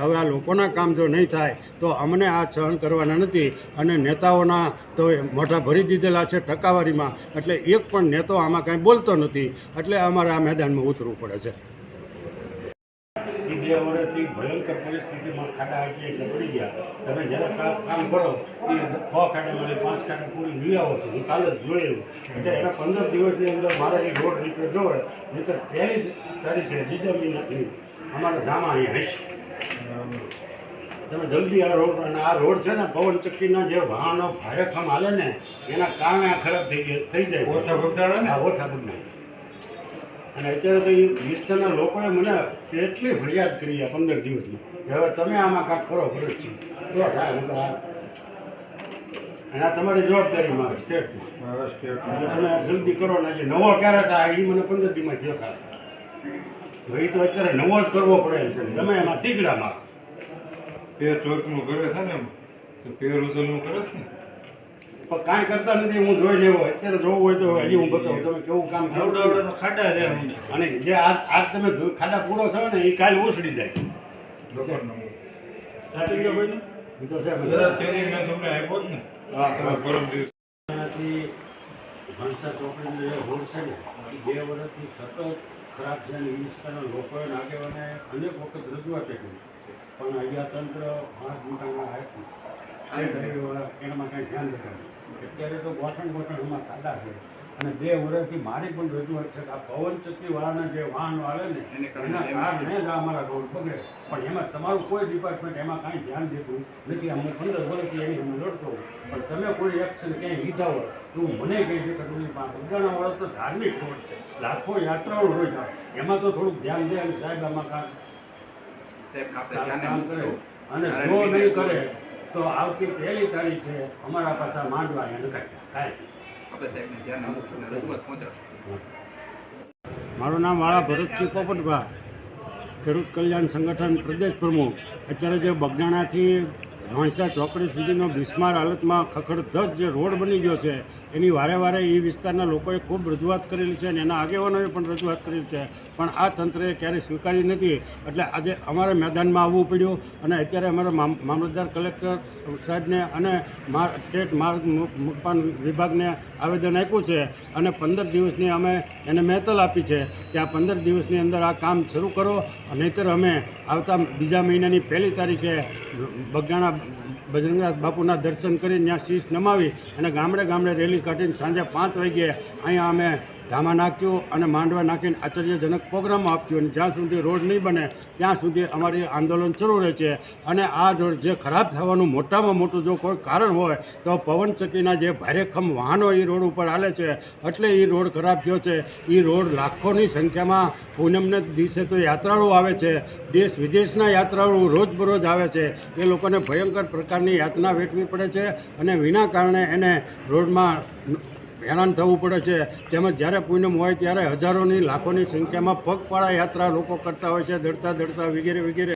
હવે આ લોકોના કામ જો નહીં થાય, તો અમને આ સહન કરવાના નથી. અને નેતાઓના તો મોઢા ભરી દીધેલા છે ટકાવારીમાં. એટલે એક પણ નેતો આમાં કાંઈ બોલતો નથી. એટલે અમારે આ મેદાનમાં ઉતરવું પડે છે. અમારા ગામ અહીંયા તમે જલ્દી આ રોડ અને આ રોડ છે ને પવન ચક્કીના જે વાહનો ભારે ખમ હાલે ને એના કારણે આ ખરાબ થઈ ગયા થઈ જાય ઓછા બગદાડા ને? ઓછા બગદાડા અને અત્યારે તો એ વિસ્તારના લોકોએ મને કેટલી ફરિયાદ કરી આ પંદર દિવસની હવે તમે આમાં કાંક કરો ફરજ છે. તો થાય નકર આ અને આ તમારી જવાબદારી મારે સ્ટેટમાં. તમે જલ્દી કરો ને જે નવો ક્યારે થાય એ મને પંદર દિવસમાં થાય તો એ તો અત્યારે નવો જ કરવો પડે એમ છે તમે એમાં તીગડા મારો. પેર ચોકનું કરે છે ને તો પેર ઉજલનું કરે છે ને? પણ કાંઈ કરતા નથી હું જોઈ લેવો. અત્યારે જોવું હોય તો હજી હું બતાવું. તમે કેવું કામ કરો. ખાડા છે અને જે આજ આજ તમે ખાડા પૂરો થયો ને એ કાલ ઉછળી જાય. તમને આપ્યો જ ને. હા, તમારા પરમ દિવસ. એનાથી હંસા ચોકડીનો જે રોડ છે ને બે વર્ષથી સતત ખરાબ છે અને વિસ્તારના લોકોએ અને આગેવાને અનેક વખત રજૂઆત કરી. પણ અહીંયા તંત્ર હાથ મોટાના આપ્યું એનામાં કાંઈ ધ્યાન દેતા અત્યારે તો ગોઠણ ગોઠણ એમાં કાદા છે. અને બે વર્ષથી મારી પણ રજૂઆત છે કે આ પવન ચક્કીવાળાના જે વાહન આવે ને એના કારણે જ અમારા રોડ બગડે. પણ એમાં તમારું કોઈ ડિપાર્ટમેન્ટ એમાં કાંઈ ધ્યાન દેતું નથી. હું પંદર વર્ષથી એની હું લડતો હોઉં તમે કોઈ એક્શન ક્યાંય લીધા હોય તો હું મને કહી છે કે તમે બગદાણા વાળો તો ધાર્મિક રોડ છે લાખો યાત્રાઓ રોજ આવે એમાં તો થોડુંક ધ્યાન દે અને સાહેબ આમાં કામ કામ કરે. અને જો નહીં કરે તો આવતી પહેલી તારીખે અમારા પાછા માંડવા એને કાંઈ કાંઈ આપણે સાહેબને ધ્યાને મૂકશું અને રજૂઆત પહોંચાડશું. મારું નામ વાળા ભરતસિંહ પોપટભા ખેડૂત કલ્યાણ સંગઠન પ્રદેશ પ્રમુખ. અત્યારે જે બગદાણાથી રોંસા ચોકડી સુધીનો બિસ્માર હાલતમાં ખખડધજ જે રોડ બની ગયો છે, એની વારે વારે એ વિસ્તારના લોકોએ ખૂબ રજૂઆત કરેલી છે અને એના આગેવાનોએ પણ રજૂઆત કરેલી છે. પણ આ તંત્રએ ક્યારેય સ્વીકારી નથી. એટલે આજે અમારે મેદાનમાં આવવું પડ્યું અને અત્યારે અમારા મામ- મામલતદાર કલેક્ટર સાહેબને અને સ્ટેટ માર્ગ મકાન વિભાગને આવેદન આપ્યું છે અને પંદર દિવસની અમે એને મહેતલ આપી છે કે આ પંદર દિવસની અંદર આ કામ શરૂ કરો, નહીંતર અમે આવતા બીજા મહિનાની પહેલી તારીખે બગદાણા બજરંગનાથ બાપુના દર્શન કરીને ત્યાં શીશ નમાવી અને ગામડે ગામડે રેલી કાઢીને સાંજે પાંચ વાગ્યે અહીંયા અમે ધામા નાખ્યું અને માંડવા નાખીને આશ્ચર્યજનક પ્રોગ્રામ આપજો. અને જ્યાં સુધી રોડ નહીં બને, ત્યાં સુધી અમારી આંદોલન શરૂ રહે છે. અને આ રોડ જે ખરાબ થવાનું મોટામાં મોટું જો કોઈ કારણ હોય, તો પવનચક્કીના જે ભારેખમ વાહનો એ રોડ ઉપર હાલે છે. એટલે એ રોડ ખરાબ થયો છે. એ રોડ લાખોની સંખ્યામાં પૂનમને દિવસે તો યાત્રાળુ આવે છે. દેશ વિદેશના યાત્રાળુ રોજબરોજ આવે છે. એ લોકોને ભયંકર પ્રકારની યાતના વેઠવી પડે છે. અને વિના કારણે એને રોડમાં હેરાન થવું પડે છે. તેમજ જ્યારે પૂનમ હોય ત્યારે હજારોની લાખોની સંખ્યામાં પગપાળા યાત્રા લોકો કરતા હોય છે. દડતા દડતા વગેરે વગેરે.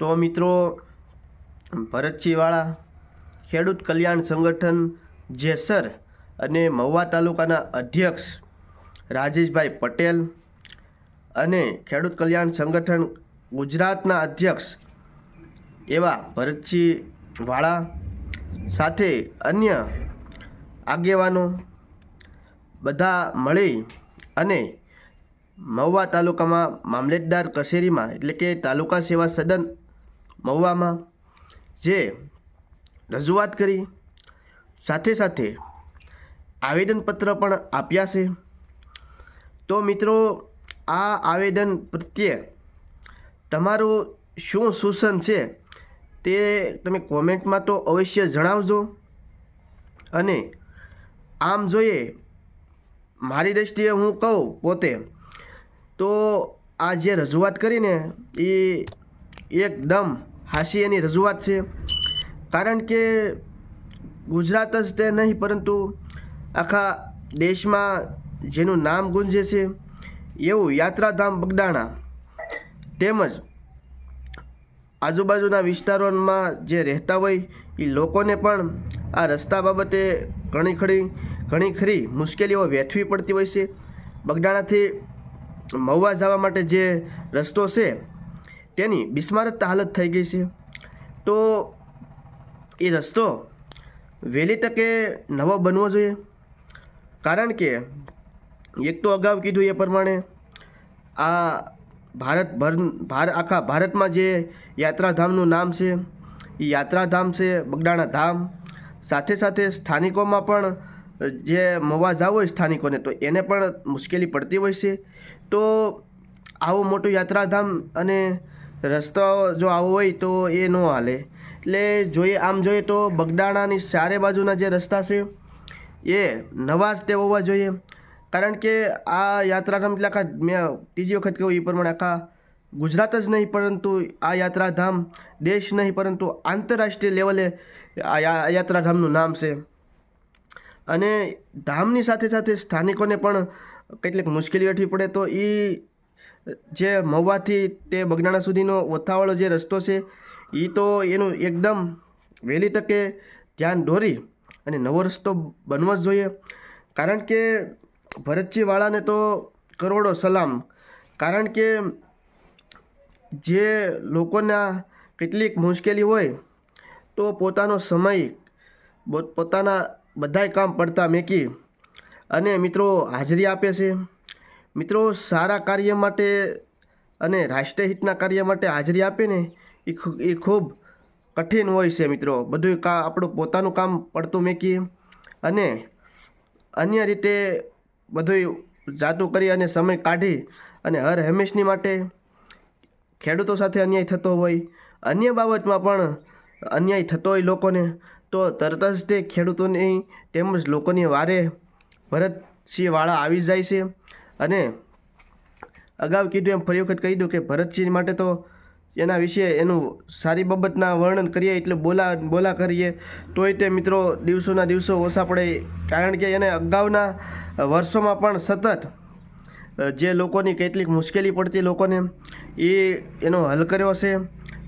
તો મિત્રો, ભરતજીવાળા ખેડૂત કલ્યાણ સંગઠન જેસર અને મહુવા તાલુકાના અધ્યક્ષ રાજેશભાઈ પટેલ અને ખેડૂત કલ્યાણ સંગઠન ગુજરાતના અધ્યક્ષ એવા ભરતસિંહ વાળા સાથે અન્ય આગેવાનો બધા મળી અને મહુવા તાલુકામાં મામલતદાર કચેરીમાં એટલે કે તાલુકા સેવા સદન મહુવામાં જે રજૂઆત કરી. સાથે સાથે આવેદનપત્ર પણ આપ્યા છે. તો મિત્રો, આ આવેદન પ્રત્યે તમારું શું સૂચન છે તે તમે કોમેન્ટમાં તો અવશ્ય જણાવજો. અને આમ જોઈએ, મારી દૃષ્ટિએ હું કહું પોતે, તો આ જે રજૂઆત કરીને એ એકદમ હાસ્યની રજૂઆત છે. કારણ કે ગુજરાત જ તે નહીં, પરંતુ આખા દેશમાં જેનું નામ ગુંજે છે, એવું યાત્રાધામ બગદાણા તેમજ આજુબાજુના વિસ્તારોમાં જે રહેતા હોય એ લોકોને પણ આ રસ્તા બાબતે ઘણી ખરી ઘણી ખરી મુશ્કેલીઓ વેઠવી પડતી હોય છે. બગદાણાથી મહુવા જવા માટે જે રસ્તો છે, તેની બિસ્મારત હાલત થઈ ગઈ છે. તો એ રસ્તો વહેલી તકે નવો બનવો જોઈએ. કારણ કે એક તો અગાઉ કીધું એ પ્રમાણે આ ભારત ભર ભાર, આખા ભારતમાં જે યાત્રાધામનું નામ છે, એ યાત્રાધામ છે બગડાણા ધામ. સાથે સાથે સ્થાનિકોમાં પણ જે મવા જાવ હોય સ્થાનિકોને, તો એને પણ મુશ્કેલી પડતી હોય છે. તો આવું મોટું યાત્રાધામ અને રસ્તાઓ જો આવો હોય તો એ ન હાલે. એટલે જોઈએ, આમ જોઈએ તો બગદાણાની ચારે બાજુના જે રસ્તા છે, એ નવા જ તે હોવા જોઈએ. કારણ કે આ યાત્રાધામ એટલે આખા, મેં ત્રીજી વખત કહ્યું, એ પ્રમાણે આખા ગુજરાત જ નહીં, પરંતુ આ યાત્રાધામ દેશ નહીં, પરંતુ આંતરરાષ્ટ્રીય લેવલે આ યાત્રાધામનું નામ છે. અને ધામની સાથે સાથે સ્થાનિકોને પણ કેટલીક મુશ્કેલી વેઠવી પડે તો એ જે મહુવાથી તે બગદાણા સુધીનો ઓથાવાળો જે રસ્તો છે એ તો એનું એકદમ વહેલી તકે ધ્યાન દોરી અને નવો રસ્તો બનવો જ જોઈએ. કારણ કે ભરતજીવાળાને તો કરોડો સલામ. કારણ કે જે લોકોના કેટલીક મુશ્કેલી હોય તો પોતાનો સમય પોતાના બધાય કામ પડતા મેકી અને મિત્રો હાજરી આપે છે. મિત્રો સારા કાર્ય માટે અને રાષ્ટ્રહિતના કાર્ય માટે હાજરી આપે ને એ એ ખૂબ કઠિન હોય છે મિત્રો. બધું કા, આપણું પોતાનું કામ પડતું મેકી અને અન્ય રીતે બધું જાતું કરી અને સમય કાઢી અને હર હંમેશની માટે ખેડૂતો સાથે અન્યાય થતો હોય. અન્ય બાબતમાં પણ અન્યાય થતો હોય લોકોને, તો તરત જ તે ખેડૂતોની તેમજ લોકોની વારે ભરતસિંહવાળા આવી જાય છે. અને અગાઉ કીધું એમ ફરી વખત કહી દઉં કે ભરતસિંહ માટે તો એના વિશે એનું સારી બાબતના વર્ણન કરીએ, એટલે બોલા બોલા કરીએ. તોય તે મિત્રો દિવસોના દિવસો ઓછા પડે. કારણ કે એને અગાઉના વર્ષોમાં પણ સતત જે લોકોની કેટલીક મુશ્કેલી પડતી લોકોને, એ એનો હલ કર્યો છે.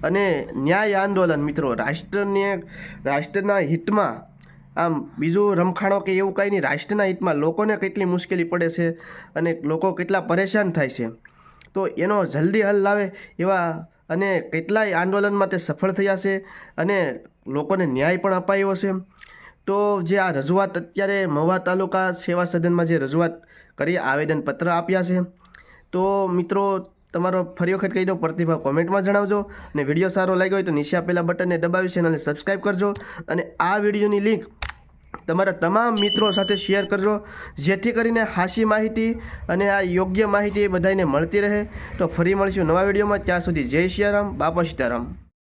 અને ન્યાય આંદોલન મિત્રો, રાષ્ટ્રને, રાષ્ટ્રના હિતમાં, આમ બીજું રમખાણો કે એવું કાંઈ નહીં, રાષ્ટ્રના હિતમાં લોકોને કેટલી મુશ્કેલી પડે છે અને લોકો કેટલા પરેશાન થાય છે. તો એનો જલ્દી હલ લાવે એવા અને કેટલાય આંદોલનમાં તે સફળ થયા છે અને લોકોને ન્યાય પણ અપાયો છે. તો જે આ રજૂઆત અત્યારે મહુવા તાલુકા સેવા સદનમાં જે રજૂઆત કરી, આવેદનપત્ર આપ્યા છે. તો મિત્રો, તમારો ફરી વખત કહી દો પ્રતિભાવ કોમેન્ટમાં જણાવજો અને વીડિયો સારો લાગ્યો હોય તો નીચે આપેલા બટનને દબાવી, ચેનલને સબસ્ક્રાઈબ કરજો અને આ વિડીયોની લિંક તમારા તમામ મિત્રો સાથે શેર કરજો, જેથી કરીને હાસી માહિતી અને આ યોગ્ય માહિતી બધાને મળતી રહે. તો ફરી મળીશું નવા વિડીયોમાં. ત્યાં સુધી જય સિયારામ બાપા સીતારામ.